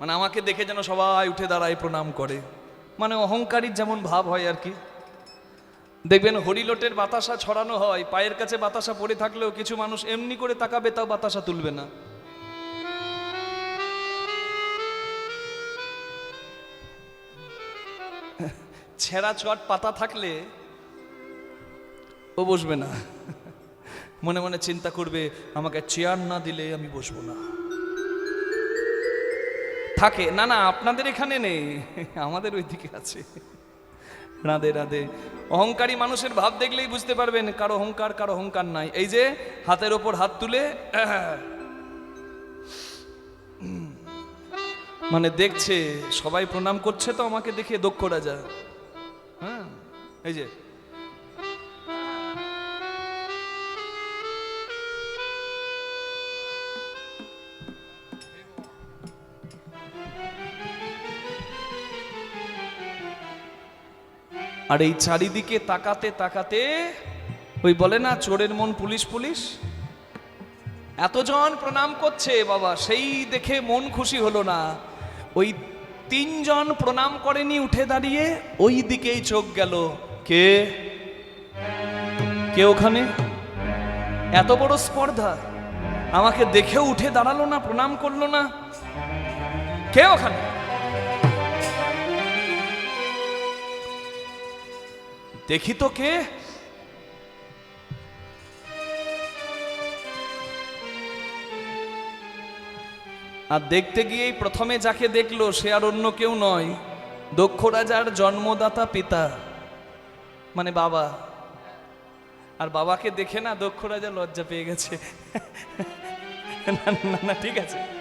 মানে আমাকে দেখে যেন সবাই উঠে দাঁড়ায়, প্রণাম করে। মানে অহংকারীর যেমন ভাব হয় আর কি। দেখবেন হরিলোটের বাতাসা ছড়ানো হয়, পায়ের কাছে বাতাসা পড়ে থাকলেও কিছু মানুষ এমনি করে তাকাবে, তাও বাতাসা তুলবে না। ছেঁড়া চট পাতা থাকলে ও বসবে না। মনে মনে চিন্তা করবে, আমাকে চেয়ার না দিলে আমি বসবো না। থাকে। না না, আপনাদের এখানে নেই, আমাদের ওইদিকে আছে। রাধে রাধে। অহংকারী মানুষের ভাব দেখলেই বুঝতে পারবেন, কারও অহংকার কারও অহংকার নাই। এই যে, হাতের ওপর হাত তুলে মানে দেখছে, সবাই প্রণাম করছে তো আমাকে দেখে দক্ষ রাজা। হ্যাঁ এই যে আর এই চারিদিকে তাকাতে তাকাতে, ওই বলে না, চোরের মন পুলিশ পুলিশ? এতজন প্রণাম করছে বাবা, সেই দেখে মন খুশি হলো না। ওই তিনজন প্রণাম করেনি, উঠে দাঁড়িয়ে ওই দিকেই চোখ গেল। কে? কে ওখানে? এত বড় স্পর্ধা? আমাকে দেখেও উঠে দাঁড়াল না, প্রণাম করল না। কে ওখানে? দেখি তো কে। আর দেখতে গিয়েই প্রথমে যাকে দেখল, সে আর অন্য কেউ নয়, দক্ষ রাজার জন্মদাতা পিতা মানে বাবা। আর বাবাকে দেখে না দক্ষ রাজা লজ্জা পেয়ে গেছে। না না ঠিক আছে।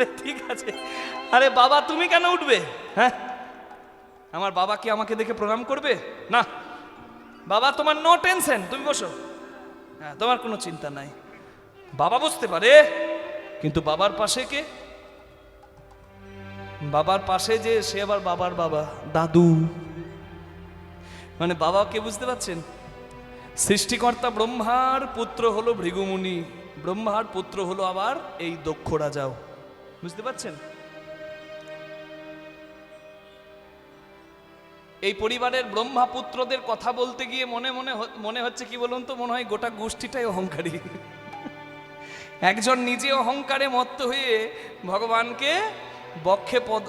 আরে ঠিক আছে। আরে বাবা, তুমি কেন উঠবে? হ্যাঁ আমার বাবা কি আমাকে দেখে প্রণাম করবে? না। বাবা, তোমার নো টেনশন তুমি বসো। হ্যাঁ তোমার কোনো চিন্তা নাই। বাবা বুঝতে পারে, কিন্তু বাবার পাশে কে? বাবার পাশে যে, সে আবার বাবার বাবা, দাদু। মানে বাবাকে বুঝতে পারছেন? সৃষ্টিকর্তা ব্রহ্মার পুত্র হলো ভৃগুমুনি, ব্রহ্মার পুত্র হলো আবার এই দক্ষ রাজাও। বুঝতে পারছেন? এই পরিবারের ব্রহ্মাপুত্রদের কথা বলতে গিয়ে মনে মনে মনে হচ্ছে কি বলুন তো? মনে হয় গোটা গোষ্ঠীটাই অহংকারী। একজন নিজে অহংকারে মত্ত হয়ে ভগবানকে বক্ষে পদ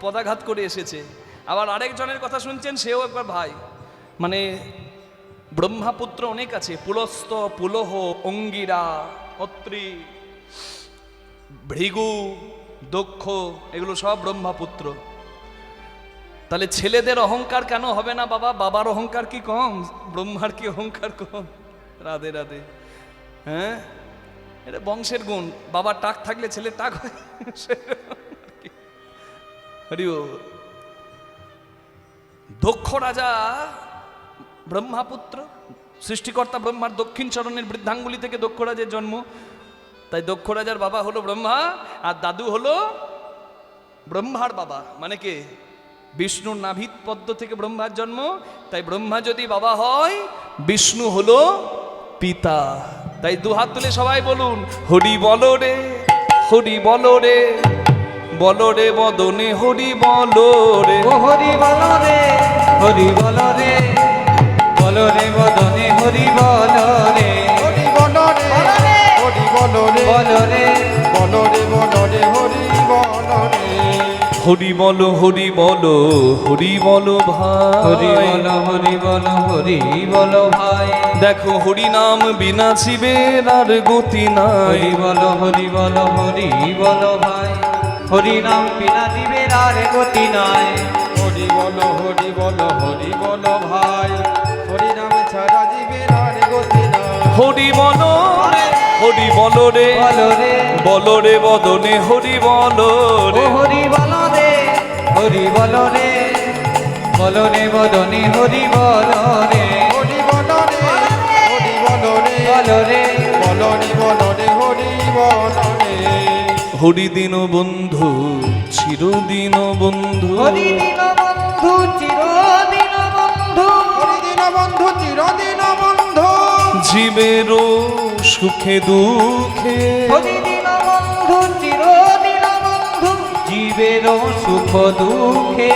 পদাঘাত করে এসেছে। আবার আরেকজনের কথা শুনছেন, সেও একবার ভাই। মানে ব্রহ্মাপুত্র অনেক আছে। পুলস্ত, পুলহ, অঙ্গিরা, অত্রি। ভৃগু দক্ষ এগুলো সব ব্রহ্মাপুত্র। তাহলে ছেলেদের অহংকার কেন হবে না বাবা? বাবার অহংকার কি কম? ব্রহ্মার কি অহংকার কম? রাধে রাধে। হ্যাঁ? এটা বংশের গুণ। বাবার টাক থাকলে ছেলে টাক হয়। হরি ও। দক্ষ রাজা, ব্রহ্মাপুত্র, সৃষ্টিকর্তা ব্রহ্মার দক্ষিণ চরণের বৃদ্ধাঙ্গুলি থেকে দক্ষ রাজের জন্ম। তাই দক্ষ রাজার বাবা হলো ব্রহ্মা, আর দাদু হলো ব্রহ্মার বাবা। মানে কে? বিষ্ণুর নাভিত পদ্ম থেকে ব্রহ্মার জন্ম। তাই ব্রহ্মা যদি বাবা হয়, বিষ্ণু হলো পিতা। তাই দুহাত তুলে সবাই বলুন, হরি বল রে, হরি বল রে বল রে বদনে, হরি বল রে। হরি বল রে, হরি বল রে বল রে বদনে, হরি বল রে। বল রে। বল রে। বল রে বল রে হরি বল রে। হরি বলো হরি বলো হরি বলো হরি ভাই বল হরি বল হরি বল ভাই। দেখো হরি নাম বিনা শিবের আর গতি নাই। হরি বল হরি বল হরি বল ভাই। হরি নাম বিনা দিবের আর গতি নাই। হরি বল হরি বল হরি বল ভাই। হরি নাম ছাড়া জীবের আর গতি না হরি বলো হরি বলো রে বল রে বলো রে বদনে হরি বলো ও রে হরি বল রে হরি বল রে বল রে বদনে হরি বল রে হরি বল রে হরি বল রে বল রে বল রে বল রে হরি বল রে হরি দিন বন্ধু চিরদিন বন্ধু। হরি দিন বন্ধু চিরদিন বন্ধু। হরি দিন বন্ধু চিরদিন বন্ধু। জীবেরও সুখে দুঃখে। বন্ধু চিরদিন বন্ধু। জীবের সুখ দুঃখে।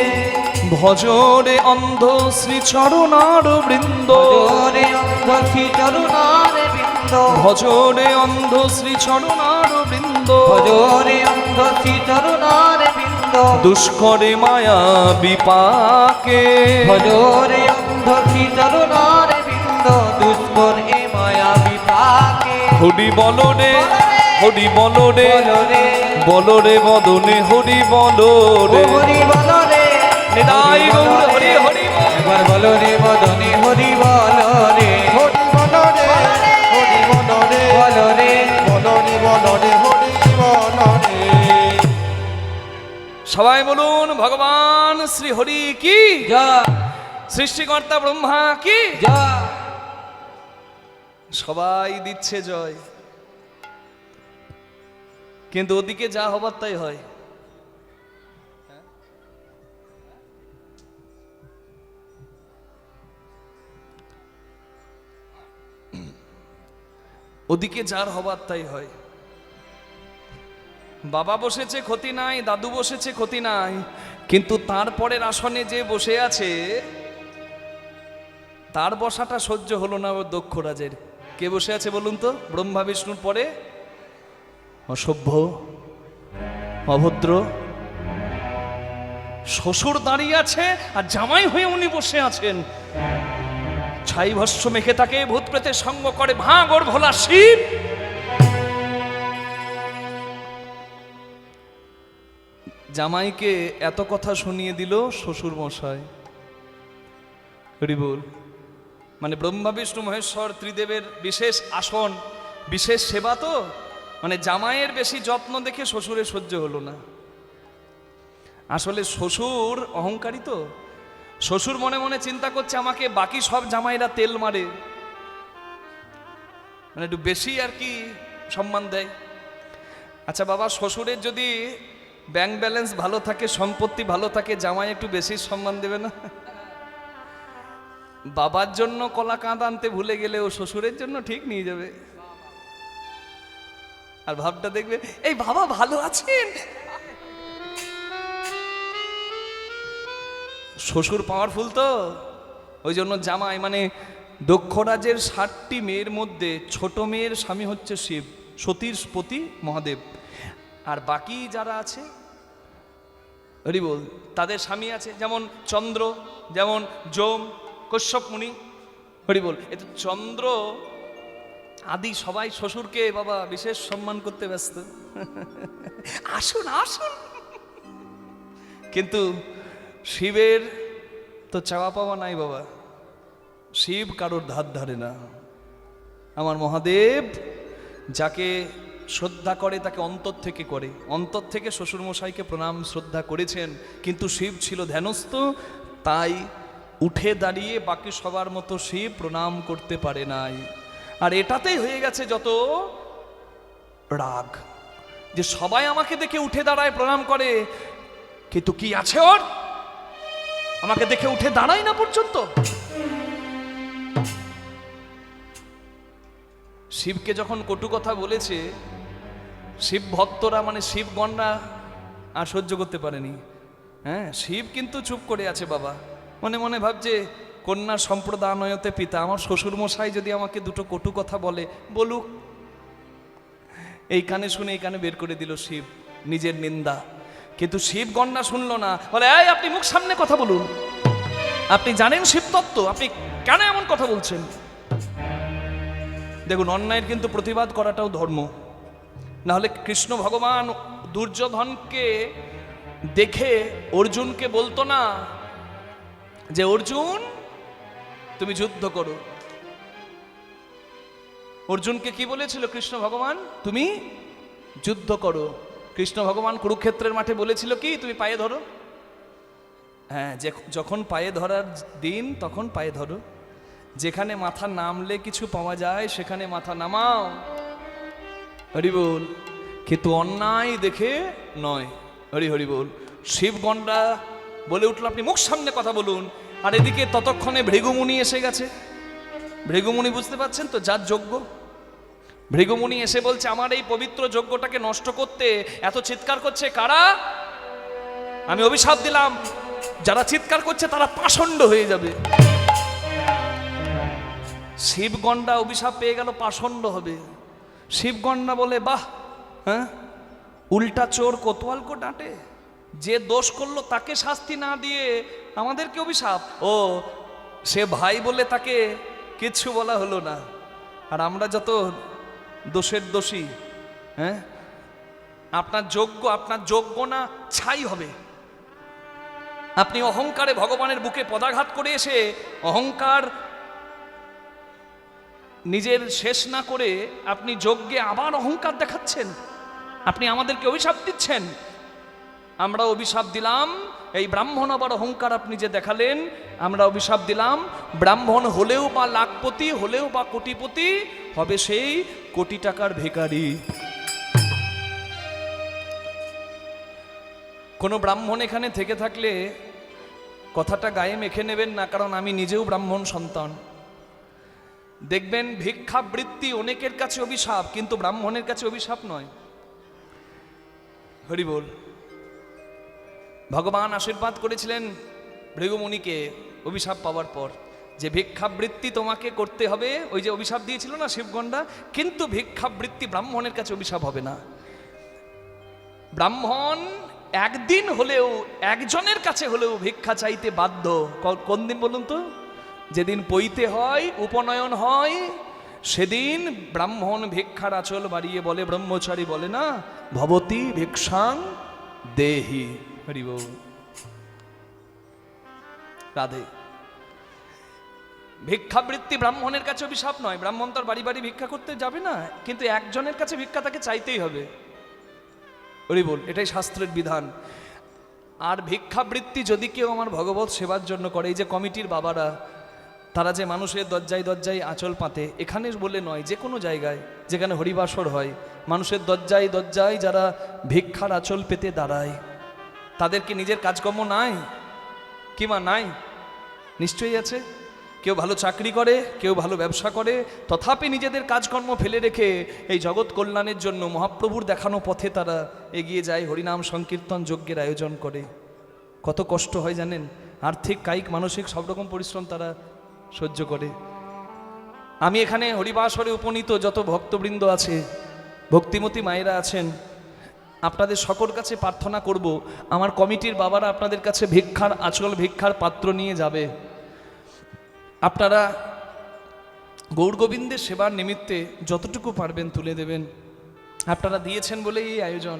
ভজরে অন্ধ শ্রী চরণার বৃন্দ। জোরে অন্ধ শ্রী চরুণারে বৃন্দ। ভজরে অন্ধ শ্রী চরণার বৃন্দ। ভজরে অন্ধ শ্রী চরুণারে বৃন্দ। দুষ্করে মায়া বিপাকে। ভজরে অন্ধ শ্রী চরুণারে বৃন্দ। দুষ্কর হরি বলো রে হরি বলো রে বলো রে বদনে হরি বলো রে হরি বলো রে নিতাই গৌর হরি হরি বল। একবার বলো রে বদনে হরি বলো রে হরি বল রে হরি বল রে বলো রে বল রে বল রে হরি বল রে সবাই বলুন ভগবান শ্রী হরি কি? জয়। সৃষ্টিকর্তা ব্রহ্মা কি? জয়। সবাই দিচ্ছে জয়। কিন্তু ওদিকে যা হবার তাই হয়। ওদিকে যার হবার তাই হয়। বাবা বসেছে, ক্ষতি নাই, দাদু বসেছে, ক্ষতি নাই। কিন্তু তারপরের আসনে যে বসে আছে, তার বসাটা সহ্য হলো না দক্ষ রাজের। কে বসে আছে বলুন তো? ব্রহ্মা, বিষ্ণুর পরে? অসভ্য, অভদ্র, শ্বশুর দাঁড়িয়ে আছে আর জামাই হয়ে উনি বসে আছেন। ছাই ভস্য মেখে তাকে ভূত প্রেতের সঙ্গ করে ভাঙর ভোলা শিব জামাইকে এত কথা শুনিয়ে দিল শ্বশুর মশাই হরি বল। মানে ব্রহ্মা, বিষ্ণু, মহেশ্বর, ত্রিদেবের বিশেষ আসন, বিশেষ সেবা তো? মানে জামাইয়ের বেশি যত্ন দেখে শ্বশুরে সহ্য হলো না। আসলে শ্বশুর অহংকারী তো? শ্বশুর মনে মনে চিন্তা করছে আমাকে বাকি সব জামাইরা তেল মারে। মানে একটু বেশি আর কি সম্মান দেয়। আচ্ছা বাবা, শ্বশুরের যদি ব্যাংক ব্যালেন্স ভালো থাকে, সম্পত্তি ভালো থাকে, জামাই একটু বেশি সম্মান দেবে না? বাবার জন্য কলা কাঁদ আনতে ভুলে গেলে ও শ্বশুরের জন্য ঠিক নিয়ে যাবে। আর ভাবটা দেখবে, এই বাবা ভালো আছেন? শ্বশুর পাওয়ারফুল তো। ওই জন্য জামাই মানে দক্ষরাজের ষাটটি মেয়ের মধ্যে ছোট মেয়ের স্বামী হচ্ছে শিব সতীর পতি, মহাদেব। আর বাকি যারা আছে, হরি বল, তাদের স্বামী আছে যেমন চন্দ্র, যেমন যম কশ্যপ মুনি, হরি বল তো চন্দ্র, আদি সবাই শ্বশুরকে বাবা বিশেষ সম্মান করতে ব্যস্ত। আসুন আসুন। কিন্তু শিবের তো চাওয়া পাওয়া নাই বাবা। শিব কারোর ধার ধারে না। আমার মহাদেব যাকে শ্রদ্ধা করে, তাকে অন্তর থেকে করে। অন্তর থেকে শ্বশুরমশাইকে প্রণাম, শ্রদ্ধা করেছেন। কিন্তু শিব ছিল ধ্যানস্থ, তাই উঠে দাঁড়িয়ে বাকি সবার মতো শিব প্রণাম করতে পারে নাই। আর এটাতেই হয়ে গেছে যত রাগ, যে সবাই আমাকে দেখে উঠে দাঁড়ায় প্রণাম করে। কিন্তু কি আছে ওর? আমাকে দেখে উঠে দাঁড়াই না পর্যন্ত। শিবকে যখন কটু কথা বলেছে, শিব ভক্তরা মানে শিবগণরা আর সহ্য করতে পারেনি। হ্যাঁ শিব কিন্তু চুপ করে আছে বাবা। মনে মনে ভাবছে, কন্যা সম্প্রদানয়তে পিতা, আমার শ্বশুর মশাই যদি আমাকে দুটো কটু কথা বলে, বলুক। এই কানে শুনে এই কানে বের করে দিল শিব, নিজের নিন্দা। কিন্তু শিব গণনা শুনলো না, বলে, এই, আপনি মুখ সামনে কথা বলুন। আপনি জানেন শিব তত্ত্ব, আপনি কেন এমন কথা বলছেন? দেখুন, অন্যায়ের কিন্তু প্রতিবাদ করাটাও ধর্ম। নাহলে কৃষ্ণ ভগবান দুর্যোধনকে দেখে অর্জুনকে বলতো না যে অর্জুন, তুমি যুদ্ধ করো। অর্জুনকে কি বলেছিল কৃষ্ণ ভগবান? তুমি যুদ্ধ করো। কৃষ্ণ ভগবান কুরুক্ষেত্রের মাঠে বলেছিল কি? তুমি পায়ে ধরো। হ্যাঁ যে- যখন পায়ে ধরার দিন, তখন পায়ে ধরো। যেখানে মাথা নামলে কিছু পাওয়া যায়, সেখানে মাথা নামাও। হরি বল, কিন্তু অন্যায় দেখে নয়। হরি হরি বল, শিবগণরা বলে উঠল, আপনি মুখ সামনে কথা বলুন। আর এদিকে ততক্ষণে ভৃগুমুনি এসে গেছে। ভৃগুমুনি বুঝতে পারছেন তো যার যোগ্য? ভৃগুমুনি এসে বলছে, আমার এই পবিত্র যজ্ঞটাকে নষ্ট করতে এত চিৎকার করছে কারা? আমি অভিশাপ দিলাম। যারা চিৎকার করছে তারা পাষণ্ড হয়ে যাবে। শিবগণ্ডা অভিশাপ পেয়ে গেল, পাষণ্ড হবে। শিবগণ্ডা বলে, বাহ হ্যাঁ? উল্টা চোর কোতোয়াল কো ডাঁটে? যে দোষ করল তাকে শাস্তি না দিয়ে আমাদেরকে অভিশাপ। ও, সে ভাই বলে তাকে কিচ্ছু বলা হলো না। আর আমরা যত দোষের দোষী হ্যাঁ? আপনার যোগ্য আপনার যোগ্য না, ছাই হবে। আপনি অহংকারে ভগবানের বুকে পদাঘাত করে এসে অহংকার নিজের শেষ না করে আপনি যজ্ঞে আবার অহংকার দেখাচ্ছেন। আপনি আমাদেরকে অভিশাপ দিচ্ছেন। আমরা অভিশাপ দিলাম, এই ব্রাহ্মণ আবার অহংকার আপনি যে দেখালেন, আমরা অভিশাপ দিলাম, ব্রাহ্মণ হলেও বা লাখপতি, হলেও বা কোটিপতি, হবে সেই কোটি টাকার ভিখারি। কোনো ব্রাহ্মণ এখানে থেকে থাকলে কথাটা গায়ে মেখে নেবেন না, কারণ আমি নিজেও ব্রাহ্মণ সন্তান। দেখবেন ভিক্ষাবৃত্তি অনেকের কাছে অভিশাপ, কিন্তু ব্রাহ্মণের কাছে অভিশাপ নয়। হরি বল। ভগবান আশীর্বাদ করেছিলেন ভৃগুমুনিকে অভিশাপ পাওয়ার পর। যে ভিক্ষাবৃত্তি তোমাকে করতে হবে, ওই যে অভিশাপ দিয়েছিল না শিবগণ্ডা, কিন্তু ভিক্ষাবৃত্তি ব্রাহ্মণের কাছে অভিশাপ হবে না। ব্রাহ্মণ একদিন হলেও, একজনের কাছে হলেও ভিক্ষা চাইতে বাধ্য। কোন দিন বলুন তো? যেদিন পইতে হয়, উপনয়ন হয়, সেদিন ব্রাহ্মণ ভিক্ষার আচল বাড়িয়ে বলে, ব্রহ্মচারী বলে না, ভবতী ভিক্ষাং দেহি। হরি বল। রাধে ভিক্ষাবৃত্তি ব্রাহ্মণের কাছে অভিশাপ নয়। ব্রাহ্মণ তার বাড়ি বাড়ি ভিক্ষা করতে যাবে না, কিন্তু একজনের কাছে ভিক্ষা তাকে চাইতেই হবে। হরি বল, এটাই শাস্ত্রের বিধান। আর ভিক্ষাবৃত্তি যদি কেউ আমার ভগবত সেবার জন্য করে, এই যে কমিটির বাবারা, তারা যে মানুষের দরজায় দরজায় আঁচল পাতে এখানে বলে নয়, যে কোনো জায়গায়, যেখানে হরিবাসর হয়, মানুষের দরজায় দরজায় যারা ভিক্ষার আঁচল পেতে দাঁড়ায়। তাদের কি নিজের কাজকর্ম নাই? কিমা নাই? নিশ্চয়ই আছে। কেউ ভালো চাকরি করে, কেউ ভালো ব্যবসা করে, তথাপি নিজেদের কাজকর্ম ফেলে রেখে এই জগৎ কল্যাণের জন্য মহাপ্রভুর দেখানো পথে তারা এগিয়ে যায়, হরিনাম সংকীর্তন যজ্ঞের আয়োজন করে। কত কষ্ট হয় জানেন? আর্থিক, কায়িক, মানসিক সব রকম পরিশ্রম তারা সহ্য করে। আমি এখানে হরিবাসরে উপনীত যত ভক্তবৃন্দ আছে, ভক্তিমতী মায়েরা আছেন আপনাদের সকল কাছে প্রার্থনা করব, আমার কমিটির বাবারা আপনাদের কাছে ভিক্ষার আচল ভিক্ষার পাত্র নিয়ে যাবে। আপনারা গৌরগোবিন্দের সেবার নিমিত্তে যতটুকু পারবেন তুলে দেবেন। আপনারা দিয়েছেন বলেই এই আয়োজন।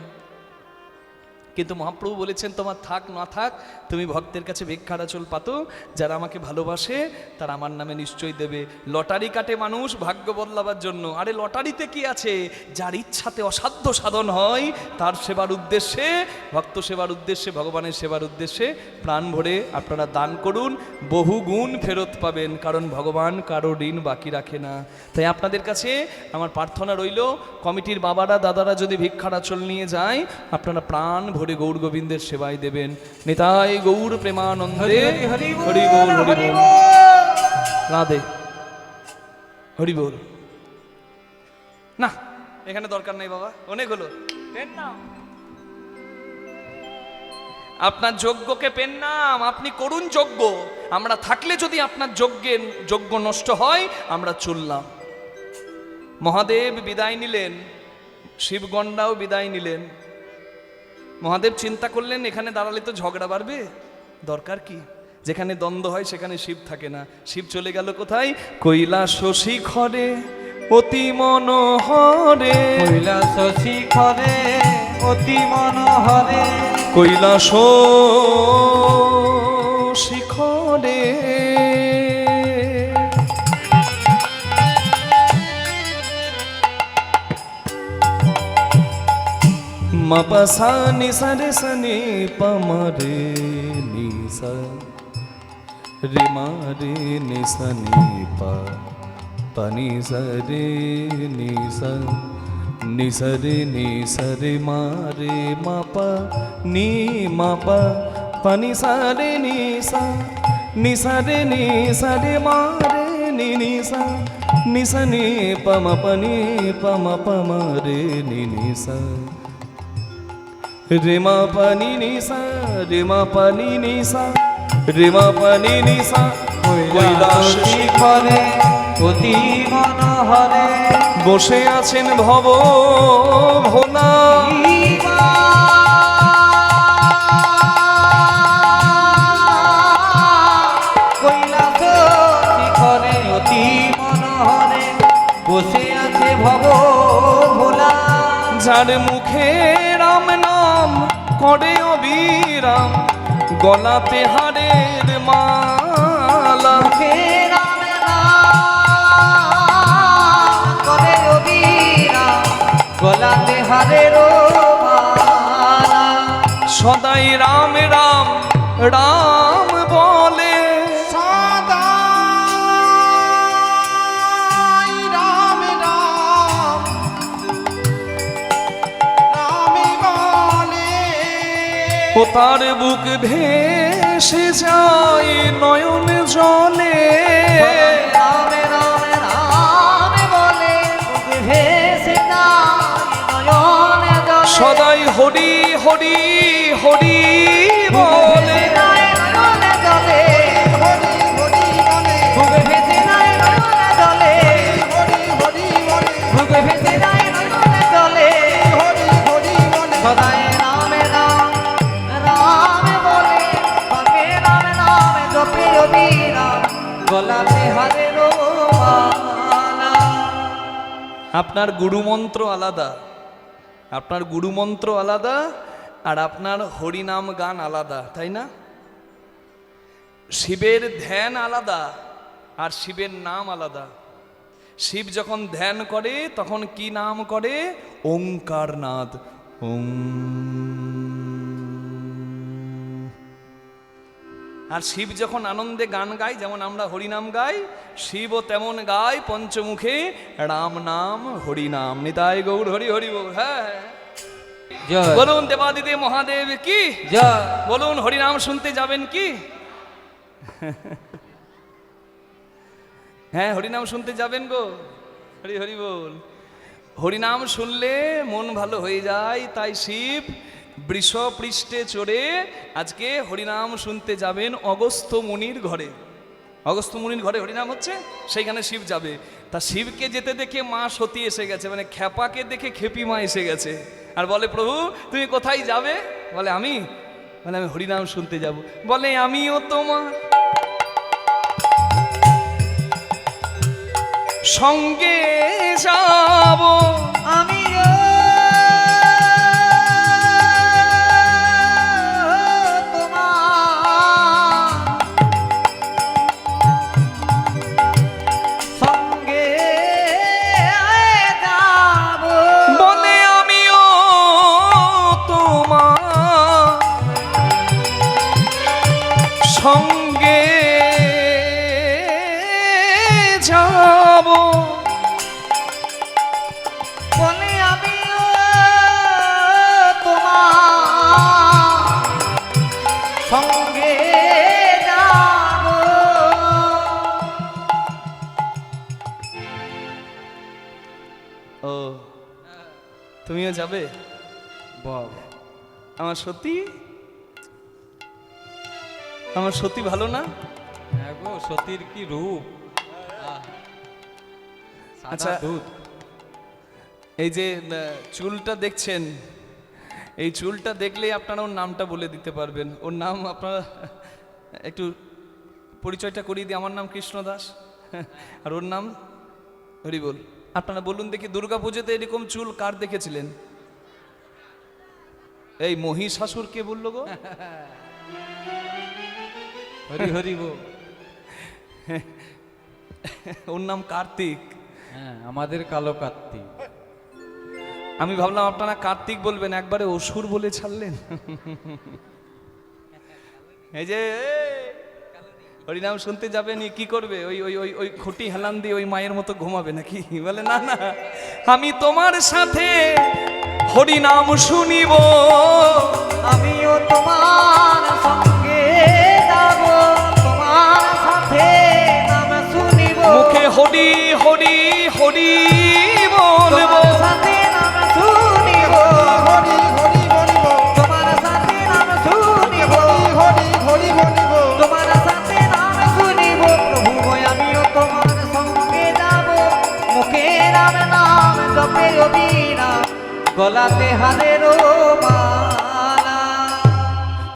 কিন্তু মহাপ্রভু বলেছেন, তোমার থাক, না থাক, তুমি ভক্তের কাছে ভিক্ষার আচল পাতো। যারা আমাকে ভালোবাসে, তারা আমার নামে নিশ্চয়ই দেবে। লটারি কাটে মানুষ ভাগ্য বদলাবার জন্য। আরে, লটারিতে কি আছে? যার ইচ্ছাতে অসাধ্য সাধন হয়, তার সেবার উদ্দেশ্যে, ভক্ত সেবার উদ্দেশ্যে, ভগবানের সেবার উদ্দেশ্যে প্রাণ ভরে আপনারা দান করুন। বহু গুণ ফেরত পাবেন, কারণ ভগবান কারও ঋণ বাকি রাখে না। তাই আপনাদের কাছে আমার প্রার্থনা রইল, কমিটির বাবারা, দাদারা যদি ভিক্ষার আচল নিয়ে যায়, আপনারা প্রাণ ভরে গৌর গোবিন্দের সেবায় দেবেন। নেতাই গৌর প্রেমানন্দে। হরি বল, হরি বল রাধে। হরি বল। না এখানে দরকার নেই বাবা অনেক হলো। পেন আপনার যজ্ঞকে পেন নাম আপনি করুন যজ্ঞ। আমরা থাকলে যদি আপনার যজ্ঞের যজ্ঞ নষ্ট হয় আমরা চললাম। মহাদেব বিদায় নিলেন শিবগণ্ডাও বিদায় নিলেন। মহাদেব চিন্তা করলেন এখানে দাঁড়ালে তো ঝগড়া বাড়বে? দরকার কি? যেখানে দ্বন্দ্ব হয় সেখানে শিব থাকে না। শিব চলে গেল কোথায়? কৈলাস শিখরে অতি মনোহরে। কৈলাস শিখরে অতি মনোহরে। কৈলাস মপসা নিসরে সনি পমরে নিসা রে মারে নিসনি পা পনি সরে নিসা নিসরে নিসরে মারে মাপা নি মাপা পনি সরে নিসা নিসরে নিসরে মারে নি নি সা নি সা নি পা মা পা নি পা মা পা মা রে নি নি সা রে মা পা নি নি সা রে মা পা নি নি সা রে মা পা নি নি সা কৈলাস অতি মনোহরে বসে আছেন ভব ভোলা বসে আছে ভব ভোলা। রাম নাম করে অবিরাম গলাতে হারের মালা। গলাতে হারের মালা। সদাই রাম রাম রাম তার বুক ভেসে যায় নয়ন জলে রাম রাম রাম বলে মুখে ভেসে যায় নয়নে জলে। সদাই হরি হরি হরি বলে আপনার গুরুমন্ত্র আলাদা, আপনার গুরুমন্ত্র আলাদা আর আপনার হরিনাম গান আলাদা, তাই না? শিবের ধ্যান আলাদা আর শিবের নাম আলাদা। শিব যখন ধ্যান করে তখন কি নাম করে? ওঙ্কার নাদ আর শিব যখন আনন্দে গান গায় যেমন আমরা হরিনাম গাই শিবও তেমন গায় পঞ্চমুখে রাম নাম হরিনাম নিতাই গৌর হরি হরি বল হ্যাঁ বলুন দেবাদিদে মহাদেব কি? বলুন হরিনাম শুনতে যাবেন কি? হ্যাঁ হরিনাম শুনতে যাবেন গো। হরি হরি বল। হরিনাম শুনলে মন ভালো হয়ে যায় তাই শিব বৃষ পৃষ্ঠে চড়ে আজকে হরিনাম শুনতে যাবেন অগস্ত্য মুনির ঘরে। অগস্ত্য মুনির ঘরে হরিনাম হচ্ছে, সেইখানে শিব যাবে। তা শিবকে যেতে দেখে মা সতী এসে গেছে মানে খ্যাপাকে দেখে খেপি মা এসে গেছে। আর বলে, প্রভু, তুমি কোথায় যাবে? বলে, আমি? বলে, আমি হরিনাম শুনতে যাব। বলে, আমিও তোমার সঙ্গে যাব। আমি যাব। বলে আমি তোমার সঙ্গে যাব। ও তুমিও যাবে? বাবা। আমার সত্যি? আমার সত্যি ভালো না? হ্যাঁ গো সতীর কি রূপ? আচ্ছা। এই যে চুলটা দেখছেন এই চুলটা দেখলেই আপনারা ওর নামটা বলে দিতে পারবেন। ওর নাম আপনারা একটু পরিচয়টা করিয়ে দিই। আমার নাম কৃষ্ণ দাস। আর ওর নাম হরি বল আপনারা বলুন দেখি দুর্গা পুজোতে এরকম চুল কার দেখেছিলেন? এই মহিষাসুর কে বলল গো? হরি হরি গো ওর নাম কার্তিক। হ্যাঁ আমাদের কালো কার্তিক। আমি ভাবলাম আপনারা কার্তিক বলবেন, একবারে অসুর বলে ছাড়লেন। এই যে হরিনাম শুনতে যাবেন কি করবে? ওই ওই ওই ওই খুঁটি হেলান দিয়ে ওই মায়ের মতো ঘুমাবে নাকি? বলে, না না, আমি তোমার সাথে হরিনাম শুনিব। আমিও তোমার সঙ্গে যাব, তোমার সাথে মুখে হরি হরি হরি বলব। গলাতে হারের মা